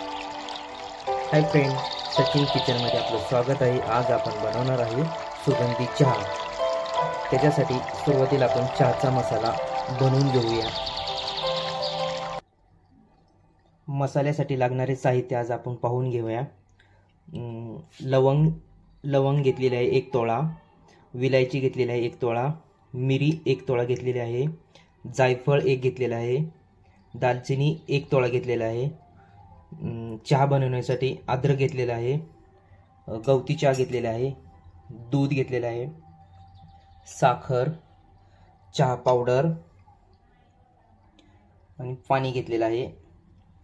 Hi friend Sachin किचनमध्ये आपलं स्वागत आहे. आज आपण बनवणार आहे सुगंधी चहा. त्याच्यासाठी सुरुवातीला आपण चहाचा मसाला बनवून घेऊया. मसाल्यासाठी लागणारे साहित्य आज आपण पाहून घेऊया. लवंग लवंग घेतलेली आहे एक तोळा. विलायची घेतलेली आहे एक तोळा. मिरी एक तोळा घेतलेली आहे. जायफळ एक घेतलेलं आहे. दालचिनी एक तोळा घेतलेला आहे. चहा बनवण्यासाठी अद्रक घेतलेला आहे गवती चहा घेतलेला आहे दूध घेतलेलं आहे साखर चहा पावडर आणि पाणी घेतलेलं आहे.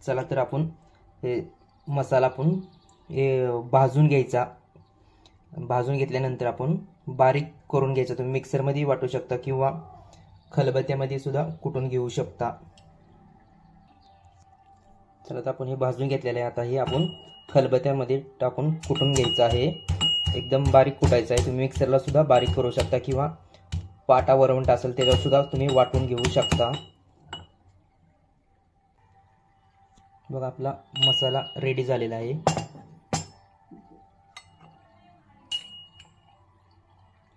चला तर आपण हे मसाला आपण हे भाजून घ्यायचा. भाजून घेतल्यानंतर आपण बारीक करून घ्यायचा. तुम्ही मिक्सरमध्ये वाटू शकता किंवा खलबत्यामध्ये सुद्धा कुटून घेऊ शकता. चला तर आपण हे भाजून घेतलेलं आहे. आता हे आपण खलबत्यामध्ये टाकून कुटून घ्यायचं आहे. एकदम बारीक कुटायचं आहे. तुम्ही मिक्सरला सुद्धा बारीक करू शकता किंवा पाटा वरवंट असेल त्याच्यावर सुद्धा तुम्ही वाटून घेऊ शकता. बघा आपला मसाला रेडी झालेला आहे.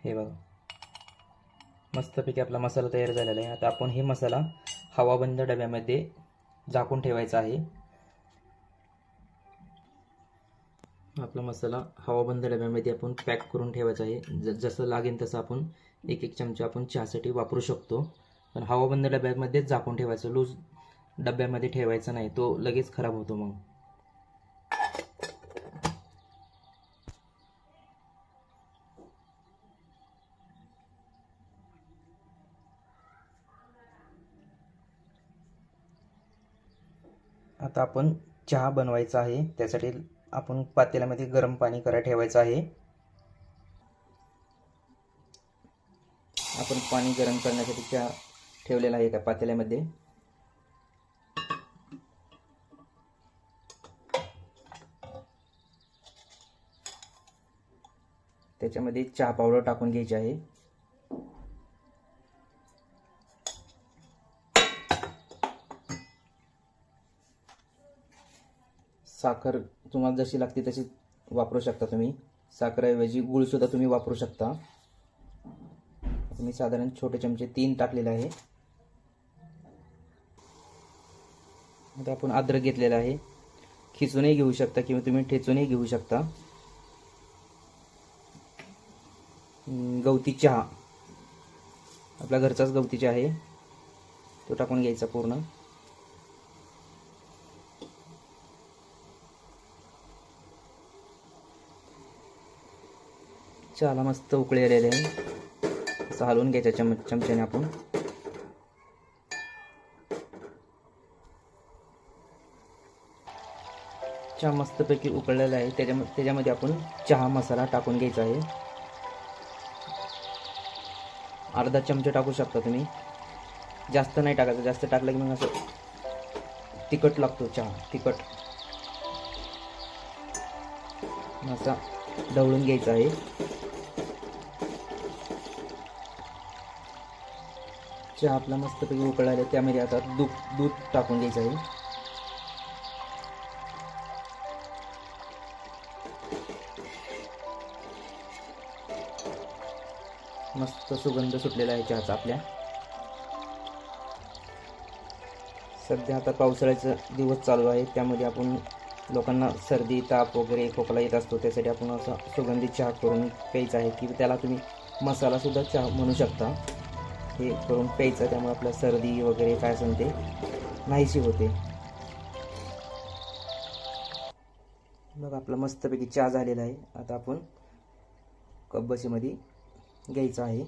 हे बघा. मस्तपैकी आपला मसाला तयार झालेला आहे. आता आपण हे मसाला हवाबंद डब्यामध्ये झाकून ठेवायचा आहे. आपला मसाला हवाबंद डब्यामध्ये आपण पॅक करून ठेवायचा आहे. ज जसं लागेल तसं आपण एक एक चमचा आपण चहासाठी वापरू शकतो. पण हवाबंद डब्यामध्येच झाकून ठेवायचं. लूज डब्यामध्ये ठेवायचा नाही. तो लगेच खराब होतो मग. आता आपण चहा बनवायचा आहे. त्यासाठी आपण पातेल्यामध्ये गरम पाणी करा ठेवायचं आहे. आपण पाणी गरम करण्यासाठी चहा ठेवलेला आहे एका पातेल्यामध्ये. त्याच्यामध्ये चहा पावडर टाकून घ्यायची आहे. साखर तुम्हाला जशी लागते तशी वापरू शकता तुम्ही. साखरेऐवजी गुळसुद्धा तुम्ही वापरू शकता. मी साधारण छोटे चमचे तीन टाकलेले आहे. आता आपण अद्रक घेतलेला आहे. खिचूनही घेऊ शकता किंवा तुम्ही ठेचूनही घेऊ शकता. गवती चहा. आपल्या घरचाच गवती चहा आहे. तो टाकून घ्यायचा पूर्ण. चहाला मस्त उकळलेले आहे. असं हलवून घ्यायचं चम चमच्याने आपण. चहा मस्तपैकी उकळलेला आहे. त्याच्या त्याच्यामध्ये आपण चहा मसाला टाकून घ्यायचा आहे. अर्धा चमचा टाकू शकता तुम्ही. जास्त नाही टाकायचं. जास्त टाकलं की मग असं तिखट लागतो चहा तिखट. असा ढवळून घ्यायचा आहे. चहा आपला मस्तपैकी उकळला आहे त्यामध्ये आता दूध दूध टाकून घ्यायचं आहे. मस्त सुगंध सुटलेला आहे चहाचा आपल्या. सध्या आता पावसाळ्याचा दिवस चालू आहे त्यामध्ये आपण लोकांना सर्दी ताप वगैरे खोकला येत असतो त्यासाठी आपण असा सुगंधी चहा करून प्यायचा आहे की त्याला तुम्ही मसालासुद्धा चहा म्हणू शकता. हे करून प्यायचं त्यामुळे आपलं सर्दी वगैरे काय असेल ते नाहीशी होते. मग आपला मस्तपैकी चहा झालेला आहे. आता आपण कब्बशीमध्ये घ्यायचं आहे.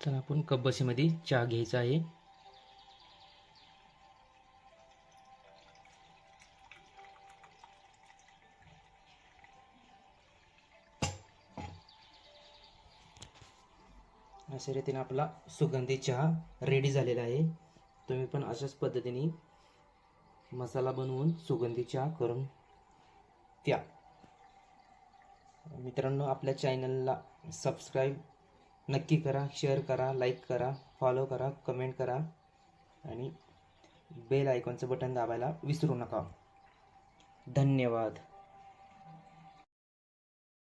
तर आपण कब्बशीमध्ये चहा घ्यायचा आहे. अशा रीतीने आपला सुगंधी चहा रेडी झालेला आहे. तुम्ही पण अशाच पद्धतीने मसाला बनवून सुगंधी चहा करून द्या. मित्रांनो आपल्या चॅनलला सबस्क्राईब नक्की करा शेअर करा लाईक करा फॉलो करा कमेंट करा आणि बेल आयकॉनचं बटन दाबायला विसरू नका. धन्यवाद.